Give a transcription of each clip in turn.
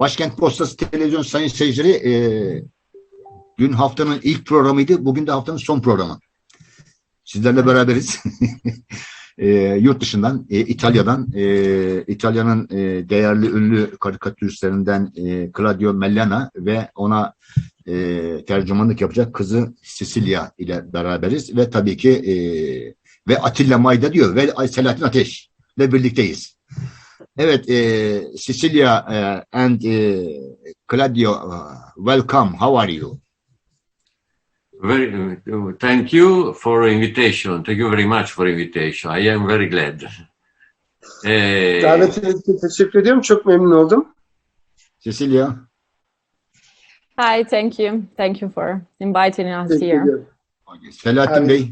Başkent Postası Televizyon sayın seyircileri e, dün haftanın ilk programıydı. Bugün de haftanın son programı. Sizlerle beraberiz. e, yurt dışından, e, İtalya'dan, e, İtalya'nın e, değerli ünlü karikatüristlerinden e, Claudio Mellana ve ona e, tercümanlık yapacak kızı Cecilia ile beraberiz ve tabii ki e, ve Atilla Mayda diyor ve Selahattin Ateş ile birlikteyiz. Evet, e, Cecilia e, and e, Claudio, uh, welcome. How are you? Very, uh, thank you for invitation. Thank you very much for invitation. I am very glad. Eh, Davetiniz için teşekkür ediyorum. Çok memnun oldum. Cecilia, Hi, thank you. Thank you for inviting us Teşekkür here. ediyorum. Selahattin Abi, Bey,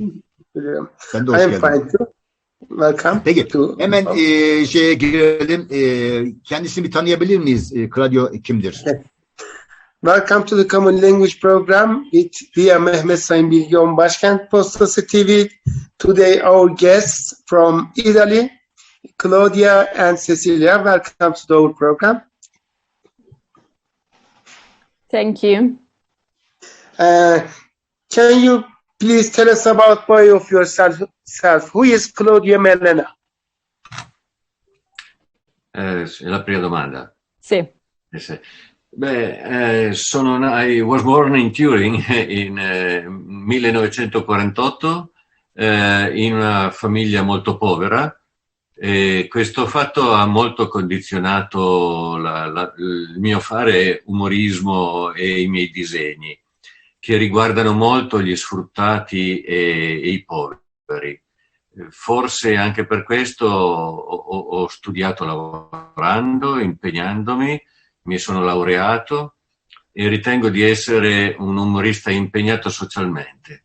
sen de I hoş am geldin. fine too. Welcome. Peki, to- hemen e, şeye girelim. E, kendisini bir tanıyabilir miyiz? E, Claudio kimdir? Welcome to the Common Language Program with Via Mehmet Sayın Bilgeon Başkent Postası TV. Today our guests from Italy, Claudia and Cecilia. Welcome to our program. Thank you. Uh, can you please tell us about boy of yourself? self? Who is Claudia Melena? eh, la prima domanda. Sì. Eh, sì. Beh, eh, sono, I was born in Turin in eh, 1948 eh, in una famiglia molto povera e questo fatto ha molto condizionato la- la- il mio fare umorismo e i miei disegni che riguardano molto gli sfruttati e, e i poveri. Forse anche per questo ho, ho- ho studiato lavorando, impegnandomi, mi sono laureato e ritengo di essere un umorista impegnato socialmente.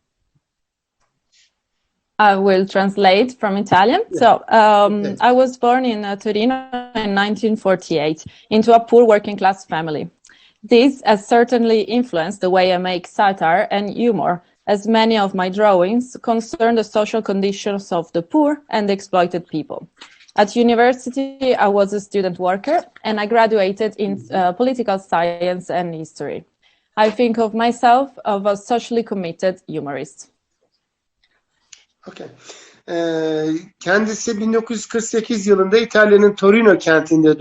I will translate from Italian. So, um. I was born in uh, Torino in 1948 into a poor working class family. This has certainly influenced the way I make satire and humor, as many of my drawings concern the social conditions of the poor and exploited people. At university, I was a student worker and I graduated in uh, political science and history. I think of myself of a socially committed humorist. Okay. Ee, kendisi 1948 yılında İtalya'nın Torino kentinde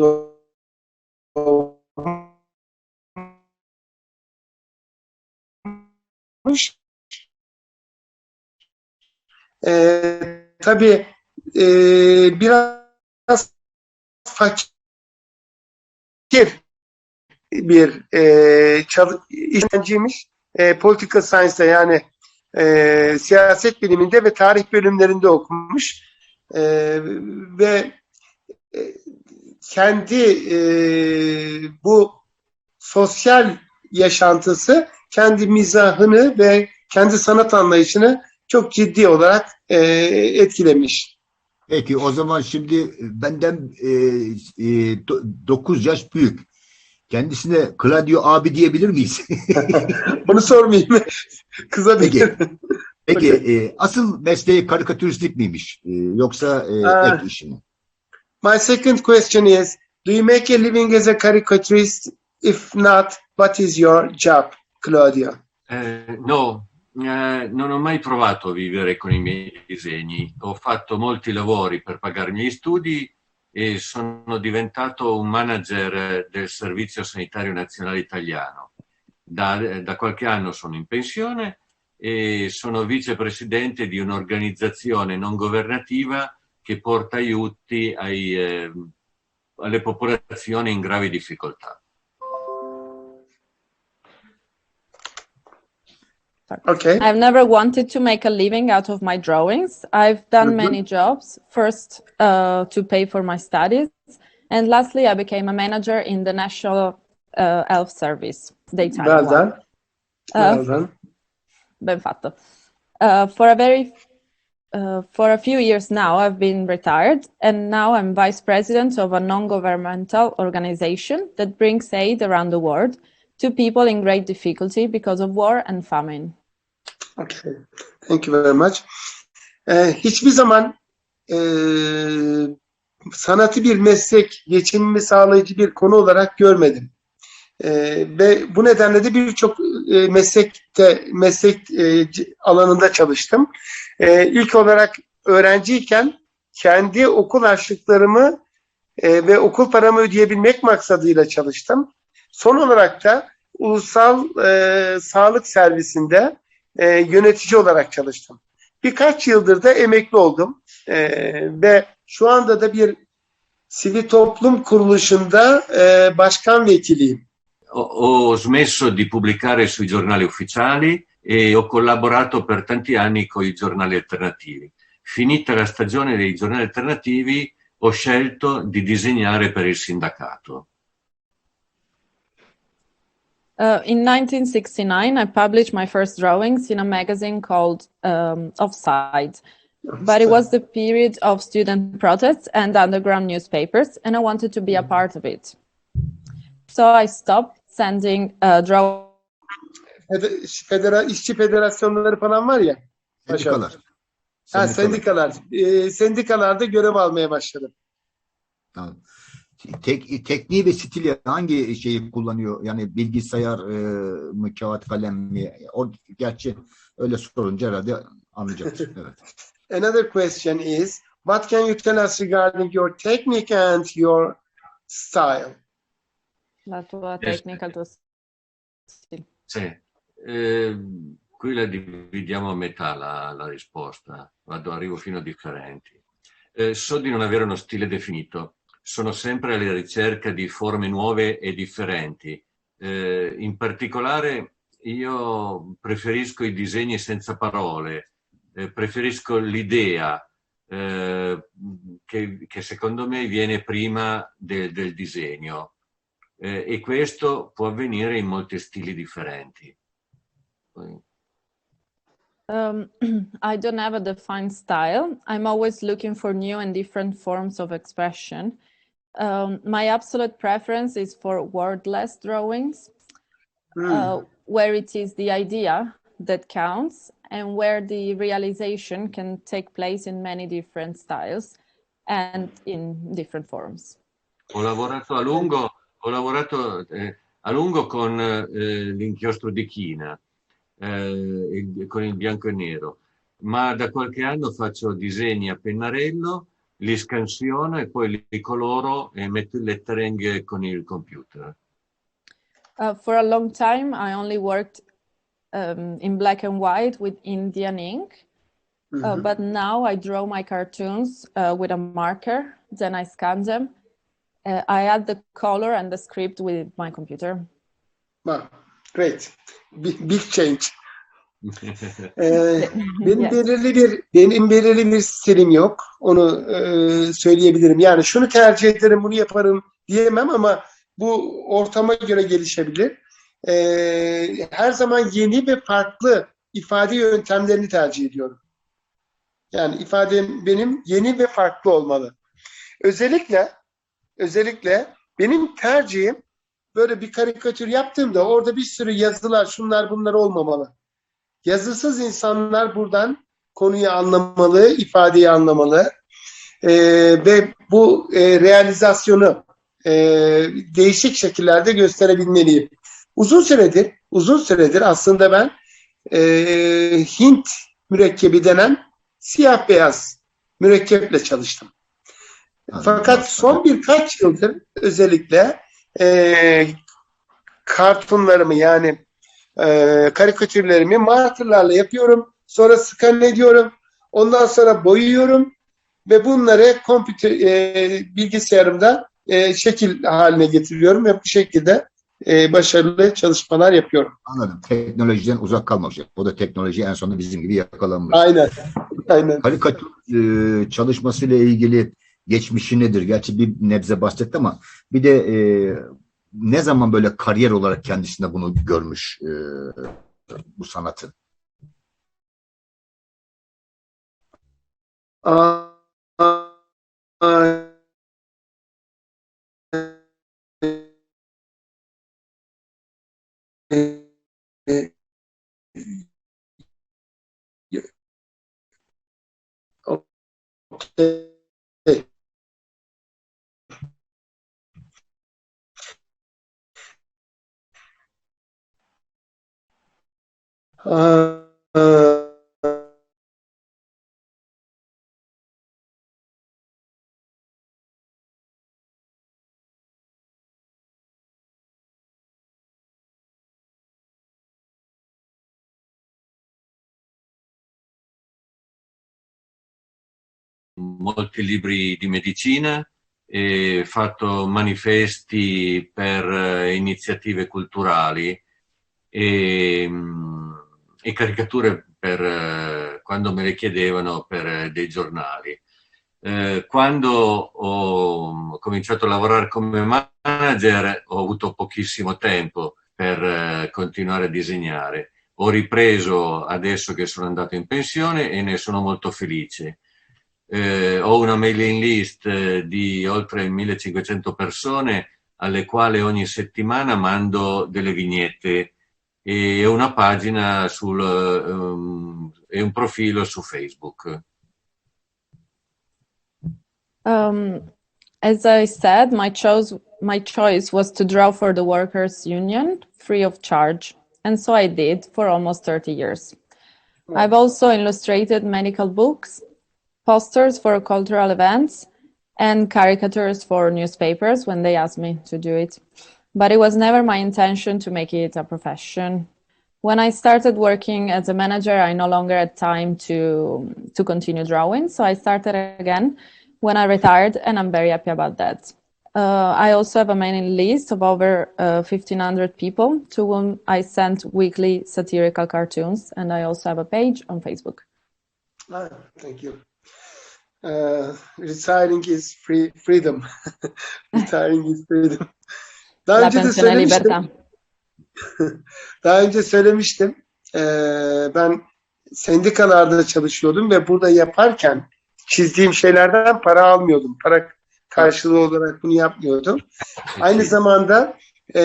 doğmuş. Ee, tabii e, biraz fakir bir e, çalı, işlemciymiş. E, political science'da yani e, siyaset biliminde ve tarih bölümlerinde okumuş E, ve e, kendi e, bu sosyal yaşantısı kendi mizahını ve kendi sanat anlayışını çok ciddi olarak e, etkilemiş. Peki o zaman şimdi benden e, e, 9 yaş büyük. Kendisine Claudio abi diyebilir miyiz? Bunu sormayayım. Kızabilir. Peki e, asıl mesleği karikatüristlik miymiş? E, yoksa e, Aa. ek mi? My second question is, do you make a living as a caricaturist? If not, what is your job, Claudia? Eh, no, eh, non ho mai provato a vivere con i miei disegni. Ho fatto molti lavori per pagare i miei studi e sono diventato un manager del Servizio Sanitario Nazionale Italiano. Da, da qualche anno sono in pensione e sono vicepresidente di un'organizzazione non governativa che porta aiuti ai, eh, alle popolazioni in gravi difficoltà. Okay. I've never wanted to make a living out of my drawings. I've done Mhm. many jobs, first uh, to pay for my studies, and lastly, I became a manager in the National uh, Health Service, daytime Well one. done. Uh, Well done. ben fatto. Uh, for a very uh, for a few years now, I've been retired, and now I'm vice president of a non-governmental organization that brings aid around the world to people in great difficulty because of war and famine. Okay. Thank you very much. Ee, hiçbir zaman e, sanatı bir meslek, geçimimi sağlayıcı bir konu olarak görmedim. E, ve bu nedenle de birçok e, meslekte meslek e, alanında çalıştım. E, ilk olarak öğrenciyken kendi okul harçlıklarımı e, ve okul paramı ödeyebilmek maksadıyla çalıştım. Son olarak da ulusal e, sağlık servisinde e, yönetici olarak çalıştım. Birkaç yıldır da emekli oldum E, ve şu anda da bir sivil toplum kuruluşunda e, başkan vekiliyim. Ho, smesso di pubblicare sui giornali ufficiali e ho collaborato per tanti anni con i giornali alternativi. Finita la stagione dei giornali alternativi, ho scelto di disegnare per il sindacato. Uh, in 1969, I published my first drawings in a magazine called um, Offside. But it was the period of student protests and underground newspapers, and I wanted to be a part of it. So I stopped sending uh, drawings Fede- Federa, işçi federasyonları falan var ya. Sendikalar. Ha, Sendikalar. sendikalar. E, sendikalarda görev almaya başladım. Tamam. Tek, tekniği ve stili hangi şeyi kullanıyor? Yani bilgisayar e, mı, kağıt kalem mi? O gerçi öyle sorunca herhalde anlayacaktır. Evet. Another question is, what can you tell us regarding your technique and your style? that were Yes. technical to Sì. Eh, qui la dividiamo a metà la, la risposta, Vado, arrivo fino a differenti. Eh, so di non avere uno stile definito, sono sempre alla ricerca di forme nuove e differenti. Eh, in particolare io preferisco i disegni senza parole, eh, preferisco l'idea eh, che, che secondo me viene prima de- del disegno. Eh, e questo può avvenire in molti stili differenti. Um, I don't have a defined style. I'm always looking for new and different forms of expression. Um, my absolute preference is for wordless drawings, Hmm. uh, where it is the idea that counts and where the realization can take place in many different styles and in different forms. Ho lavorato a lungo, ho lavorato, eh, a lungo con eh, l'inchiostro di china, eh, con il bianco e nero, ma da qualche anno faccio disegni a pennarello, li scansiono e poi li coloro e metto il lettering con il computer. Uh, for a long time, I only worked um, in black and white with Indian ink. Uh, but now I draw my cartoons uh, with a marker, then I scan them. Uh, I add the color and the script with my computer. Wow, great. Big, big change. Ee, benim belirli bir benim belirli bir stilim yok. Onu e, söyleyebilirim. Yani şunu tercih ederim, bunu yaparım diyemem ama bu ortama göre gelişebilir. Ee, her zaman yeni ve farklı ifade yöntemlerini tercih ediyorum. Yani ifadem benim yeni ve farklı olmalı. Özellikle özellikle benim tercihim böyle bir karikatür yaptığımda orada bir sürü yazılar, şunlar bunlar olmamalı. Yazısız insanlar buradan konuyu anlamalı, ifadeyi anlamalı Ee, ve bu e, realizasyonu e, değişik şekillerde gösterebilmeliyim. Uzun süredir, uzun süredir aslında ben e, Hint mürekkebi denen siyah beyaz mürekkeple çalıştım. Fakat son birkaç yıldır özellikle e, kartunlarımı yani e, karikatürlerimi markerlarla yapıyorum. Sonra skan ediyorum. Ondan sonra boyuyorum ve bunları kompüter e, bilgisayarımda e, şekil haline getiriyorum ve bu şekilde e, başarılı çalışmalar yapıyorum. Anladım. Teknolojiden uzak kalmayacak. O da teknoloji en sonunda bizim gibi yakalanmış. Aynen. Aynen. Karikatür e, çalışmasıyla ilgili geçmişi nedir? Gerçi bir nebze bahsetti ama bir de e, ne zaman böyle kariyer olarak kendisinde bunu görmüş e, bu sanatı? Aa, e, e. Uh, molti libri di medicina e fatto manifesti per eh, iniziative culturali. E, mm, e caricature per, eh, quando me le chiedevano per eh, dei giornali. Eh, quando ho cominciato a lavorare come manager ho avuto pochissimo tempo per continuare a disegnare. Ho ripreso adesso che sono andato in pensione e ne sono molto felice. Eh, ho una mailing list di oltre 1500 persone alle quali ogni settimana mando delle vignette e una pagina sul, um, e un profilo su Facebook. Um, as I said, my choice my choice was to draw for the workers' union free of charge, and so I did for almost 30 years. I've also illustrated medical books, posters for cultural events, and caricatures for newspapers when they asked me to do it. But it was never my intention to make it a profession. When I started working as a manager, I no longer had time to to continue drawing, so I started again when I retired, and I'm very happy about that. Uh, I also have a mailing list of over uh, 1,500 people to whom I send weekly satirical cartoons, and I also have a page on Facebook. ah, thank you. Uh, retiring is free, freedom. retiring is freedom. Daha La önce de söylemiştim. Daha önce söylemiştim. Ee, ben sendikalarda çalışıyordum ve burada yaparken çizdiğim şeylerden para almıyordum. Para karşılığı olarak bunu yapmıyordum. Aynı zamanda e,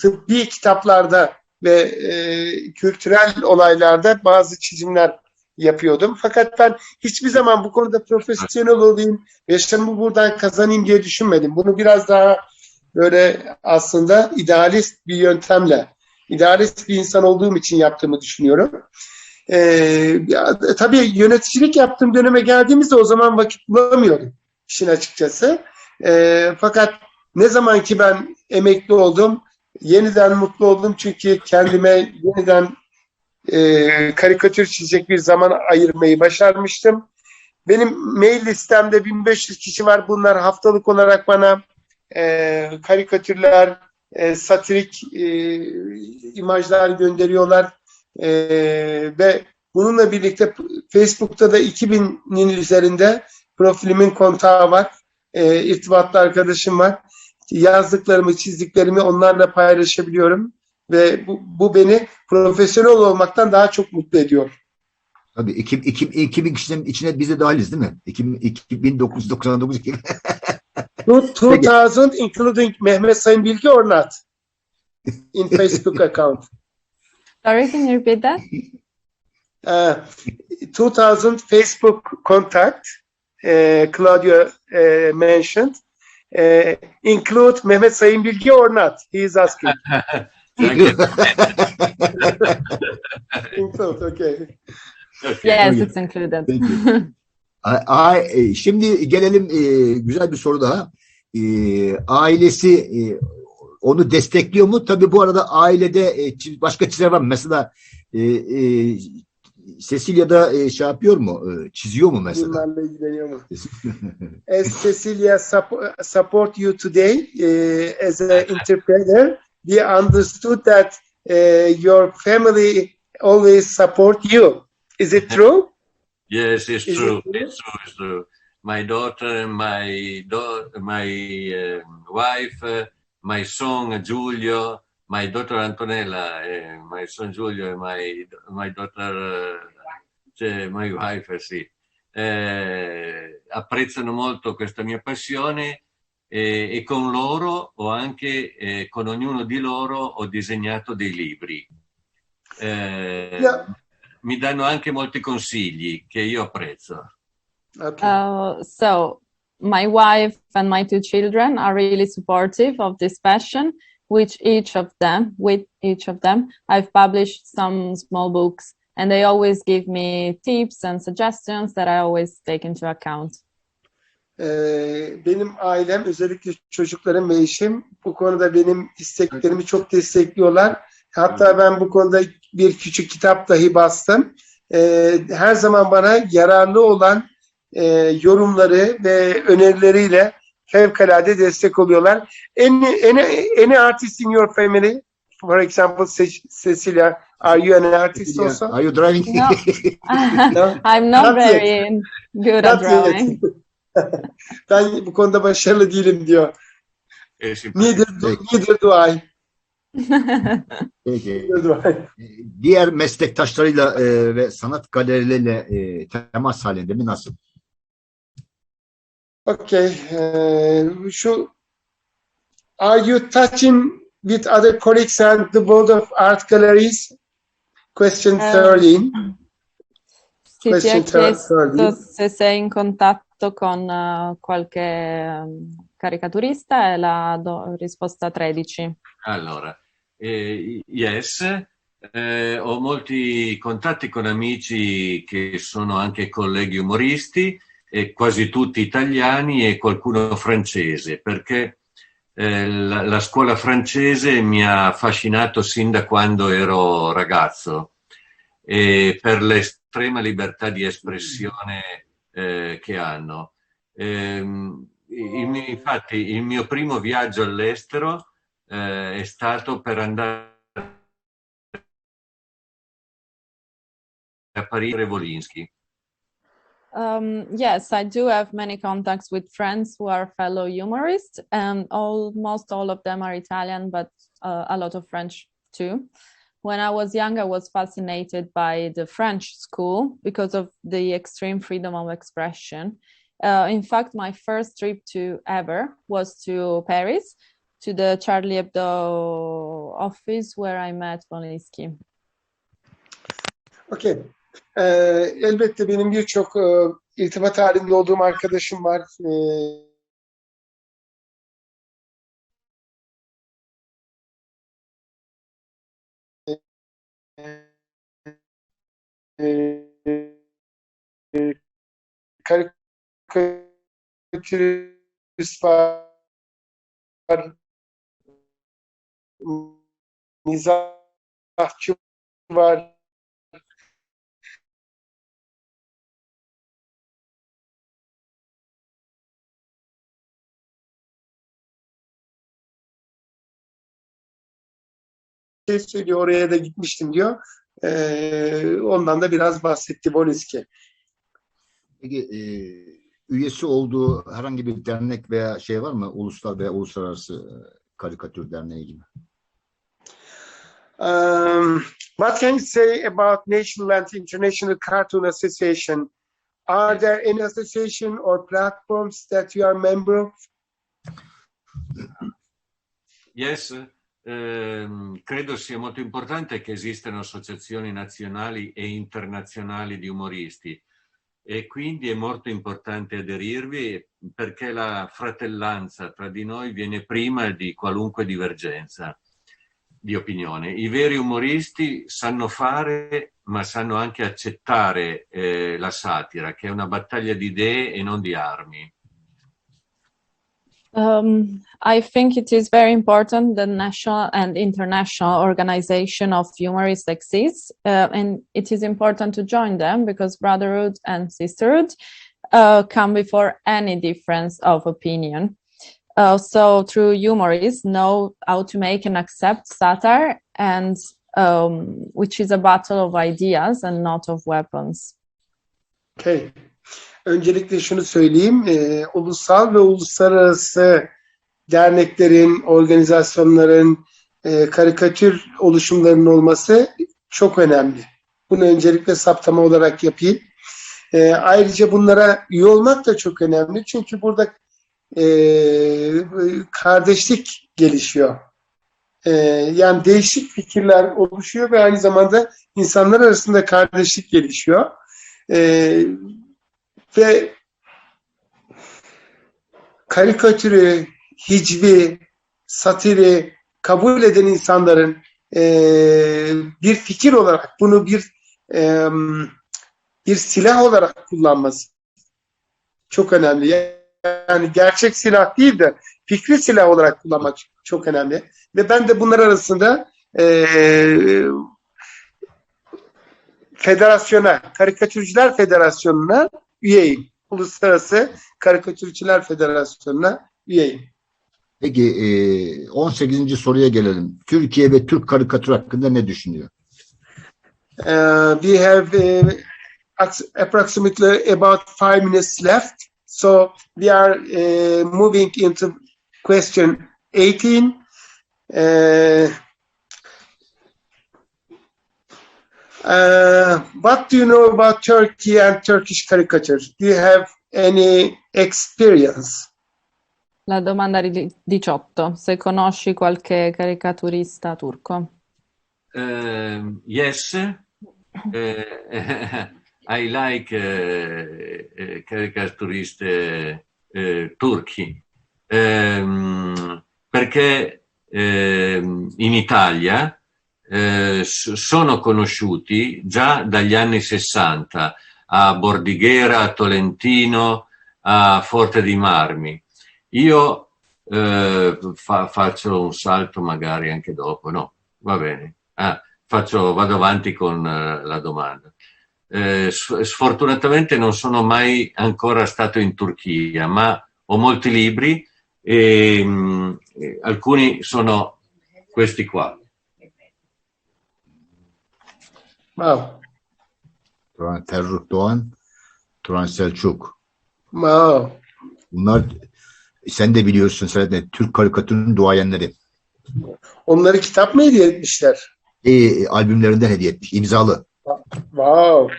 tıbbi kitaplarda ve e, kültürel olaylarda bazı çizimler yapıyordum. Fakat ben hiçbir zaman bu konuda profesyonel olayım, yaşamımı buradan kazanayım diye düşünmedim. Bunu biraz daha böyle aslında idealist bir yöntemle, idealist bir insan olduğum için yaptığımı düşünüyorum. Ee, ya, tabii yöneticilik yaptığım döneme geldiğimizde o zaman vakit bulamıyordum işin açıkçası. Ee, fakat ne zaman ki ben emekli oldum, yeniden mutlu oldum çünkü kendime yeniden e, karikatür çizecek bir zaman ayırmayı başarmıştım. Benim mail listemde 1500 kişi var. Bunlar haftalık olarak bana e, karikatürler, e, satirik e, imajlar gönderiyorlar. E, ve bununla birlikte Facebook'ta da 2000'in üzerinde profilimin kontağı var. E, irtibatlı arkadaşım var. Yazdıklarımı, çizdiklerimi onlarla paylaşabiliyorum. Ve bu, bu beni profesyonel olmaktan daha çok mutlu ediyor. Tabii 2000, 2000, 2000 kişinin içine biz de dahiliz değil mi? 2000, 2999 2000. 2000 including Mehmet Sayın Bilgi or not? In Facebook account. Sorry, can you repeat that? Uh, 2000 Facebook contact, uh, Claudio uh, mentioned, uh, include Mehmet Sayın Bilgi or not? He is asking. include, okay. Yes, it's included. A- e, Şimdi gelelim e, güzel bir soru daha. E, ailesi e, onu destekliyor mu? Tabii bu arada ailede e, başka çizer var mı? Mesela e, e, Cecilia da e, şey yapıyor mu? E, çiziyor mu mesela? Bunlarla ilgileniyor mu? As Cecilia supp- support you today as an interpreter, we understood that your family always support you. Is it true? Yes, it's Is true. it true? It's true. It's true. My daughter, my do- my uh, wife, uh, my son Giulio, my daughter Antonella, uh, my son Giulio, and my my daughter, uh, cioè, my wife, eh, sì, eh, apprezzano molto questa mia passione e, e con loro ho anche, con ognuno di loro ho disegnato dei libri. Yeah. Mi danno anche molti consigli che io apprezzo. Okay. Uh, so my wife and my two children are really supportive of this passion. which each of them, with each of them, I've published some small books, and they always give me tips and suggestions that I always take into account. Ee, benim ailem, özellikle çocuklarım ve eşim bu konuda benim isteklerimi çok destekliyorlar. Hatta ben bu konuda bir küçük kitap dahi bastım. Ee, her zaman bana yararlı olan e, yorumları ve önerileriyle fevkalade destek oluyorlar. Any, any, any artist in your family? For example, Ce- Cecilia, are you an artist also? Are you driving? No. No? I'm not, Not yet. very good at yet. drawing. ben bu konuda başarılı değilim diyor. Neither do, neither do I. Peki. Diğer meslektaşlarıyla e, ve sanat galerileriyle e, temas halinde mi nasıl? Okay. eee, şu Are you touching with other colleagues and the world of art galleries? Question Um, 13. Si ti Question è chiesto 13. se sei in contatto con eh, qualche ehm, caricaturista, è la do- risposta 13. Allora, eh, yes, eh, ho molti contatti con amici che sono anche colleghi umoristi, e quasi tutti italiani e qualcuno francese, perché eh, la, la scuola francese mi ha affascinato sin da quando ero ragazzo e per l'estrema libertà di espressione eh, che hanno. Ehm, il infatti, il mio primo viaggio all'estero eh, è stato per andare a Parigi Volinsky. Um, yes, I do have many contacts with friends who are fellow humorists, and almost all of them are Italian, but uh, a lot of French too. When I was young, I was fascinated by the French school because of the extreme freedom of expression. Uh, in fact, my first trip to ever was to Paris, to the Charlie Hebdo office where I met Volinsky. Okay. Eee, elbette benim birçok eee, irtibat halinde olduğum arkadaşım var. Eee, eee, karikatürist var, mizahçı var, şey söylüyor oraya da gitmiştim diyor. Ee, ondan da biraz bahsetti Bolinski. Peki e, üyesi olduğu herhangi bir dernek veya şey var mı? Uluslar veya uluslararası e, karikatür derneği gibi. Um, what can you say about National and International Cartoon Association? Are there any association or platforms that you are member of? Yes, ehm, credo sia molto importante che esistano associazioni nazionali e internazionali di umoristi e quindi è molto importante aderirvi perché la fratellanza tra di noi viene prima di qualunque divergenza di opinione. I veri umoristi sanno fare ma sanno anche accettare eh, la satira, che è una battaglia di idee e non di armi. Um, I think it is very important that national and international organization of humorists exists, uh, and it is important to join them because brotherhood and sisterhood uh, come before any difference of opinion. Uh, so through humorists know how to make and accept satire, and um, which is a battle of ideas and not of weapons. Okay. Öncelikle şunu söyleyeyim. Ee, ulusal ve uluslararası derneklerin, organizasyonların, e, karikatür oluşumlarının olması çok önemli. Bunu öncelikle saptama olarak yapayım. Ee, ayrıca bunlara üye olmak da çok önemli. Çünkü burada e, kardeşlik gelişiyor. Ee, yani değişik fikirler oluşuyor ve aynı zamanda insanlar arasında kardeşlik gelişiyor. Ee, ve karikatürü, hicvi, satiri kabul eden insanların e, bir fikir olarak bunu bir e, bir silah olarak kullanması çok önemli. Yani gerçek silah değil de fikri silah olarak kullanmak çok önemli. Ve ben de bunlar arasında e, federasyona, Karikatürcüler Federasyonu'na üyeyim. Uluslararası Karikatürcüler Federasyonu'na üyeyim. Peki e, 18. soruya gelelim. Türkiye ve Türk karikatür hakkında ne düşünüyor? Uh, we have uh, approximately about five minutes left. So we are uh, moving into question 18. Uh, uh, what do you know about Turkey and Turkish caricature? Do you have any experience? La domanda di 18. Se conosci qualche caricaturista turco. Um, yes, I like uh, uh, caricaturiste uh, turchi Ehm, perché ehm, in Italia eh, sono conosciuti già dagli anni 60 a Bordighera, a Tolentino, a Forte dei Marmi. Io eh, fa- faccio un salto magari anche dopo, no, va bene. Ah, faccio, vado avanti con eh, la domanda. Eh, sfortunatamente non sono mai ancora stato in Turchia, ma ho molti libri e mh, e alcuni sono questi qua. Wow. Turan Doğan, Turan Selçuk. Wow. Bunlar sen de biliyorsun Selahattin, Türk karikatürünün duayenleri. Onları kitap mı hediye etmişler? E, albümlerinden hediye etmiş. imzalı. Wow.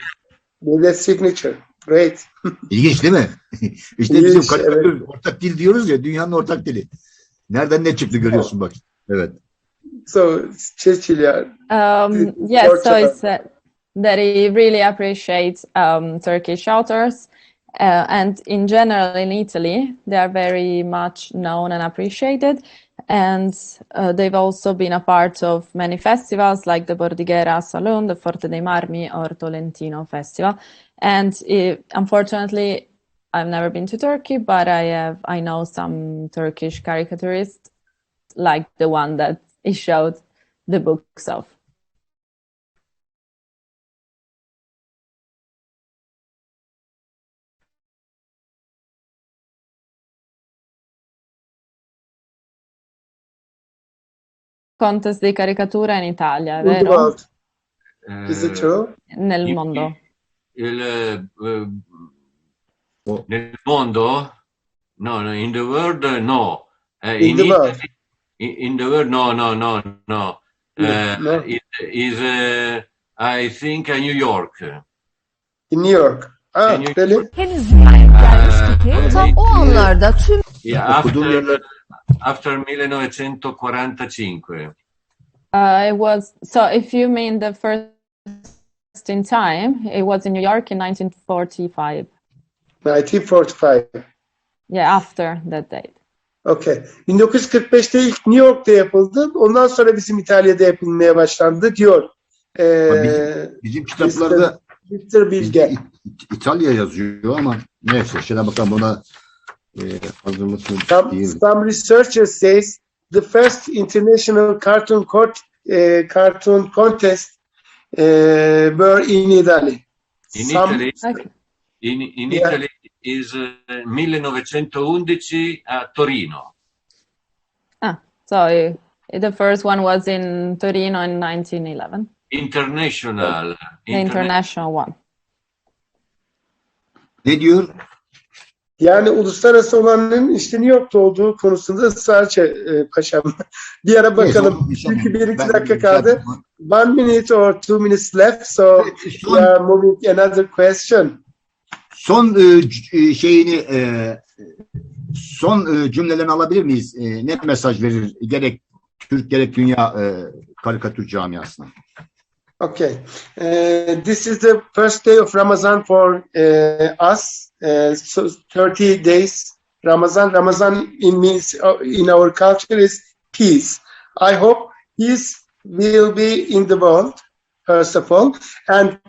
With a signature. Great. İlginç değil mi? işte İlginç, bizim karikatür ortak dil diyoruz ya dünyanın ortak dili. Nereden ne çıktı görüyorsun bak. Evet. So yeah. Um, yes, so he said that he really appreciates um, Turkish authors. Uh, and in general, in Italy, they are very much known and appreciated. And uh, they've also been a part of many festivals like the Bordighera Saloon, the Forte dei Marmi, or Tolentino Festival. And uh, unfortunately, I've never been to Turkey, but I have I know some Turkish caricaturists, like the one that he showed the books of. Contest di caricatura in Italia, In the vero? world. Eh, Is it true? Nel il- mondo. il, eh, O- nel mondo? No, no, in the world no. Eh, In the world. Italy- in, in the world no, no, no, no. Eh, No. It is, eh, I think, a New York. In New York. Ah, In New? York. Henüz dünyaya gelmiş Ee, gibi tam o anlarda tüm Yeah, after, after 1945. Uh, it was so. If you mean the first in time, it was in New York in 1945. 1945. Yeah, after that date. Okay. 1945'te ilk New York'ta yapıldı. Ondan sonra bizim İtalya'da yapılmaya başlandı diyor. Ee, bizim kitaplarda Mr. Bilge. İtalya yazıyor ama neyse şuna bakalım mısın Some, değil. some researcher says the first international cartoon court, eh, cartoon contest eh, were in Italy. In Some- Italy, Okay. in, in Yeah. Italy is eh, 1911 a Torino. So uh, the first one was in Torino in 1911, International. the interna- international one. Did diyor? Yani uluslararası olanların işte New York'ta olduğu konusunda ısrarcı e, paşam. Bir ara bakalım. Neyse, Çünkü bir iki dakika kaldı. One minute or two minutes left. So we Son, are moving another question. son e, e, şeyini e, son e, cümlelerini alabilir miyiz? E, ne mesaj verir gerek Türk gerek dünya e, karikatür camiasına? Okay. Uh, this is the first day of Ramadan for uh, us. Uh, so 30 days Ramazan. Ramazan in means uh, in our culture is peace. I hope peace will be in the world, first of all. And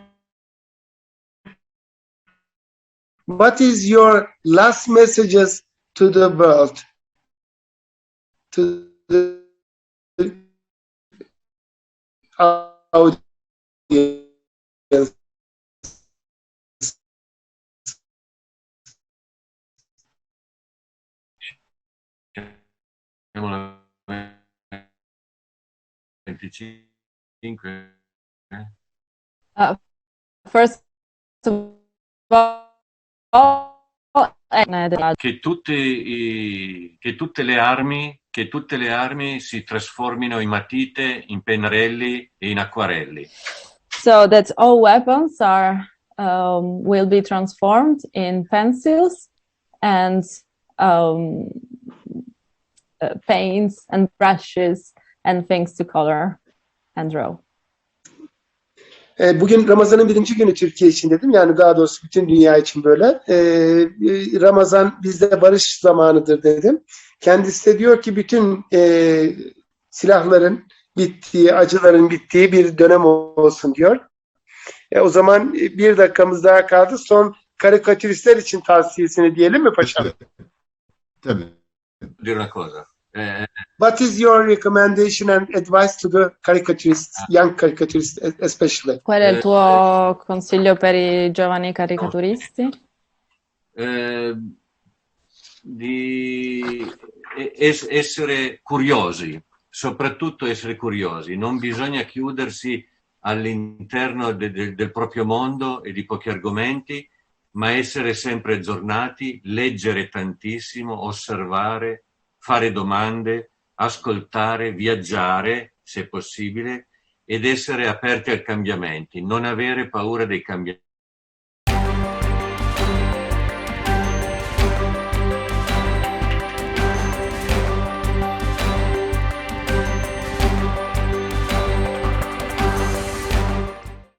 what is your last messages to the world? To the audience? Alla 25. eh? First of all, eh, Che, tutti i- che tutte le armi che tutte le armi si trasformino in matite, in pennarelli e in acquarelli. so that all weapons are um, will be transformed in pencils and um, uh, paints and brushes and things to color and draw. E, Bugün Ramazan'ın birinci günü Türkiye için dedim. Yani daha doğrusu bütün dünya için böyle. E, e, Ramazan bizde barış zamanıdır dedim. Kendisi de diyor ki bütün silahların bittiği, acıların bittiği bir dönem olsun diyor. E, o zaman bir dakikamız daha kaldı. Son karikatüristler için tavsiyesini diyelim mi paşam? Tabii. Dire una cosa. eh, What is your recommendation and advice to the caricaturists, young caricaturists especially? Qual è il Eh, tuo consiglio per i giovani caricaturisti? eh, di es- essere curiosi, soprattutto essere curiosi. Non bisogna chiudersi all'interno de- de- del proprio mondo e di pochi argomenti, ma essere sempre aggiornati, leggere tantissimo, osservare, fare domande, ascoltare, viaggiare, se possibile, ed essere aperti ai cambiamenti, non avere paura dei cambiamenti.